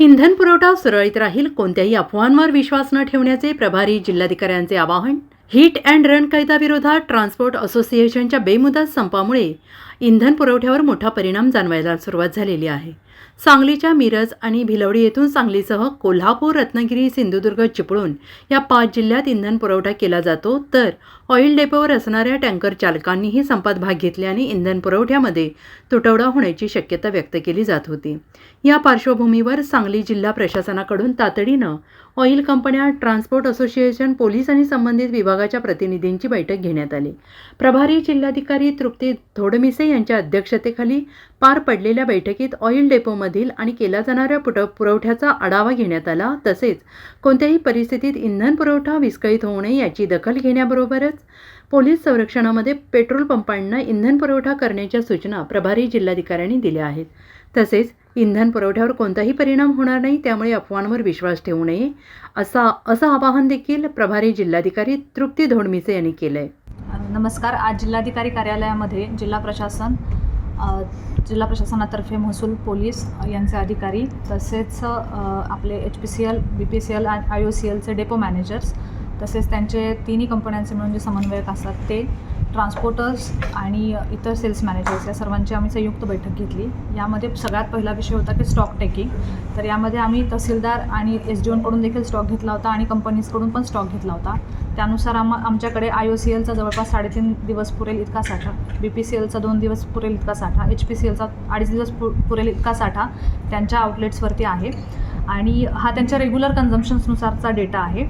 इंधन पुरवठा सुरळीत राहील कोणत्याही अफवांवर विश्वास न ठेवण्याचे प्रभारी जिल्हाधिकाऱ्यांचे आवाहन. हिट अँड रन कायद्याविरोधात ट्रान्सपोर्ट असोसिएशनच्या बेमुदत संपामुळे इंधन पुरवठ्यावर मोठा परिणाम जाणवायला सुरुवात झालेली आहे. सांगलीच्या मिरज आणि भिलवडी येथून सांगलीसह कोल्हापूर रत्नागिरी सिंधुदुर्ग चिपळूण या पाच जिल्ह्यात इंधन पुरवठा केला जातो. तर ऑइल डेपोवर असणाऱ्या टँकर चालकांनीही संपात भाग घेतल्याने इंधन पुरवठ्यामध्ये तुटवडा होण्याची शक्यता व्यक्त केली जात होती. या पार्श्वभूमीवर सांगली जिल्हा प्रशासनाकडून तातडीनं ऑइल कंपन्या ट्रान्सपोर्ट असोसिएशन पोलीस आणि संबंधित विभागाच्या प्रतिनिधींची बैठक घेण्यात आली. प्रभारी जिल्हाधिकारी तृप्ती धोडमिसे यांच्या अध्यक्षतेखाली पार पडलेल्या बैठकीत ऑइल डेपोमधील आणि केला जाणाऱ्या पुट पुरवठ्याचा आढावा घेण्यात आला. तसेच कोणत्याही परिस्थितीत इंधन पुरवठा विस्कळीत होऊ नये याची दखल घेण्याबरोबरच पोलीस संरक्षणामध्ये पेट्रोल पंपांना इंधन पुरवठा करण्याच्या सूचना प्रभारी जिल्हाधिकाऱ्यांनी दिल्या आहेत. तसेच इंधन पुरवठ्यावर कोणताही परिणाम होणार नाही त्यामुळे अफवांवर विश्वास ठेवू नये असा असं आवाहन देखील प्रभारी जिल्हाधिकारी तृप्ती धोडमिसे यांनी केलं आहे नमस्कार. आज जिल्हाधिकारी कार्यालयामध्ये जिल्हा प्रशासन जिल्हा प्रशासनातर्फे महसूल पोलीस यांचे अधिकारी तसेच आपले H P C L B P C L I O C एलचे डेपो मॅनेजर्स तसेच त्यांचे तिन्ही कंपन्यांचे मिळून जे समन्वयक असतात ते ट्रान्सपोर्टर्स आणि इतर सेल्स मॅनेजर्स या सर्वांची आम्ही संयुक्त बैठक घेतली. यामध्ये सगळ्यात पहिला विषय होता की स्टॉक टेकिंग तर यामध्ये आम्ही तहसीलदार आणि एस डी ओनकडून देखील स्टॉक घेतला होता आणि कंपनीजकडून पण स्टॉक घेतला होता. त्यानुसार आम आमच्याकडे आय ओ सी एलचा जवळपास साडेतीन दिवस पुरेल इतका साठा. बी पी सी एलचा दोन दिवस पुरेल इतका साठा. एच पी सी एलचा अडीच दिवस पु पुरेल इतका साठा. त्यांच्या आउटलेट्सवरती आहे. आणि हा त्यांच्या रेग्युलर कन्झम्शन्सनुसारचा डेटा आहे.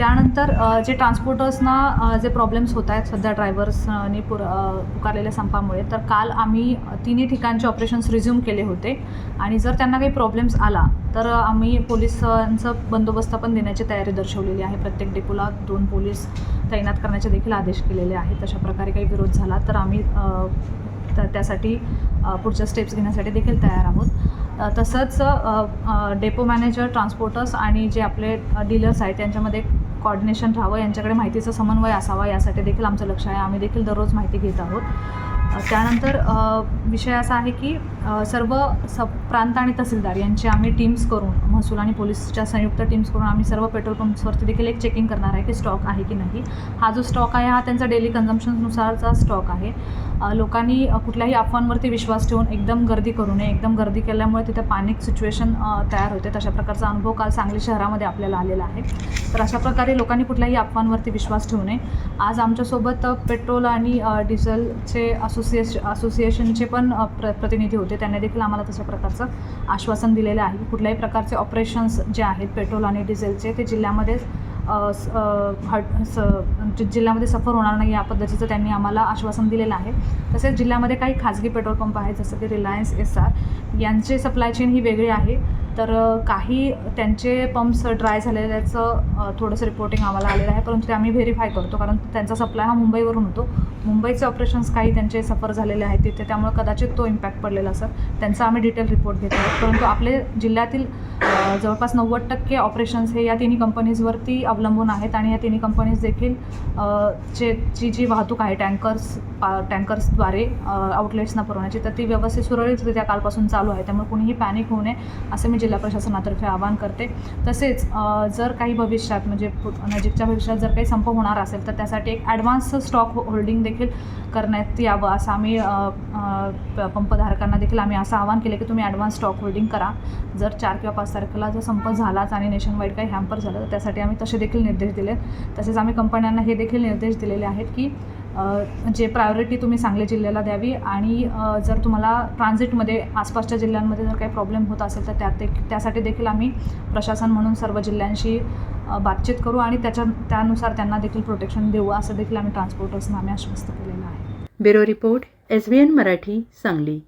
त्यानंतर जे ट्रान्सपोर्टर्सना जे प्रॉब्लेम्स होत आहेत सध्या ड्रायव्हर्सनी पुर पुकारलेल्या संपामुळे तर काल आम्ही तिन्ही ठिकाणचे ऑपरेशन्स रिझ्यूम केले होते. आणि जर त्यांना काही प्रॉब्लेम्स आला तर आम्ही पोलिसांचं बंदोबस्त पण देण्याची तयारी दर्शवलेली आहे. प्रत्येक डेपोला दोन पोलीस तैनात करण्याचे देखील आदेश केलेले आहेत. तशा प्रकारे काही विरोध झाला तर आम्ही तर त्यासाठी पुढच्या स्टेप्स घेण्यासाठी देखील तयार आहोत. तसंच डेपो मॅनेजर ट्रान्सपोर्टर्स आणि जे आपले डीलर्स आहेत त्यांच्यामध्ये कॉर्डिनेशन राहावं यांच्याकडे माहितीचा समन्वय असावा यासाठी देखील आमचं लक्ष आहे. आम्ही देखील दररोज माहिती घेत आहोत. त्यानंतर विषय असा आहे की सर्व सब प्रांत आणि तहसीलदार यांची आम्ही टीम्स करून महसूल आणि पोलीसच्या संयुक्त टीम्स करून आम्ही सर्व पेट्रोल पंप्सवरती देखील एक चेकिंग करणार आहे की स्टॉक आहे की नाही. हा जो स्टॉक आहे हा त्यांचा डेली कन्झम्पशननुसारचा स्टॉक आहे. लोकांनी कुठल्याही अफवांवरती विश्वास ठेवून एकदम गर्दी करू नये. एकदम गर्दी केल्यामुळे तिथे पॅनिक सिच्युएशन तयार होते. तशा प्रकारचा अनुभव काल सांगली शहरामध्ये आपल्याला आलेला आहे. तर अशा प्रकारे लोकांनी कुठल्याही अफवांवरती विश्वास ठेवू नये. आज आमच्यासोबत पेट्रोल आणि डिझेलचे असो असोसिएश असोसिएशनचे पण प्र प्रतिनिधी होते. त्यांनी देखील आम्हाला तशा प्रकारचं आश्वासन दिलेलं आहे. कुठल्याही प्रकारचे ऑपरेशन्स जे आहेत पेट्रोल आणि डिझेलचे ते जिल्ह्यामध्ये हट स म्हणजे जिल्ह्यामध्ये सफर होणार नाही या पद्धतीचं त्यांनी आम्हाला आश्वासन दिलेलं आहे. तसेच जिल्ह्यामध्ये काही खाजगी पेट्रोल पंप आहेत जसं की रिलायन्स एस आर यांचे सप्लाय चेन ही वेगळी आहे. तर काही त्यांचे पंप्स ड्राय झालेल्याचं थोडंसं रिपोर्टिंग आम्हाला आलेलं आहे. परंतु ते आम्ही व्हेरीफाय करतो कारण त्यांचा सप्लाय हा मुंबईवरून होतो. मुंबईचे ऑपरेशन्स काही त्यांचे सफर झालेले आहेत तिथे त्यामुळे कदाचित तो इम्पॅक्ट पडलेला असेल. त्यांचा आम्ही डिटेल रिपोर्ट घेतो आहोत परंतु आपले जिल्ह्यातील जवळपास नव्वद टक्के ऑपरेशन्स हे या तिन्ही कंपनीजवरती अवलंबून आहेत आणि या तिन्ही कंपनीज देखील जे चे जी जी वाहतूक आहे टँकर्स टँकर्सद्वारे आउटलेट्सना पुरवण्याची तर ती व्यवस्थित सुरळीतरित्या कालपासून चालू आहे. त्यामुळे कुणीही पॅनिक होऊ नये असं मी जिल्हा प्रशासनातर्फे आवाहन करते. तसेच जर काही भविष्यात म्हणजे नजीकच्या भविष्यात जर काही संप होणार असेल तर त्यासाठी एक ॲडव्हान्स स्टॉक होल्डिंग देखील करण्यात यावं असं आम्ही प- पंपधारकांना देखील आम्ही असं आवाहन केलं की तुम्ही ॲडव्हान्स स्टॉक होल्डिंग करा. जर चार किंवा पाच तारखेला जर संप झालाच आणि नेशन वाईड काही हॅम्पर झालं तर त्यासाठी आम्ही तसे देखील निर्देश दिले. तसेच आम्ही कंपन्यांना हे देखील निर्देश दिलेले आहेत की जे प्रायोरिटी तुम्ही सांगली जिल्ह्याला द्यावी आणि जर तुम्हाला ट्रान्झिटमध्ये आसपासच्या जिल्ह्यांमध्ये जर काही प्रॉब्लेम होत असेल तर त्यात त्यासाठी देखील आम्ही प्रशासन म्हणून सर्व जिल्ह्यांशी बातचीत करू आणि त्याच्या त्यानुसार त्यांना देखील प्रोटेक्शन देऊ असं देखील आम्ही ट्रान्सपोर्टर्सना आम्ही आश्वस्त केलेलं आहे. Bureau report S B N Marathi Sangli.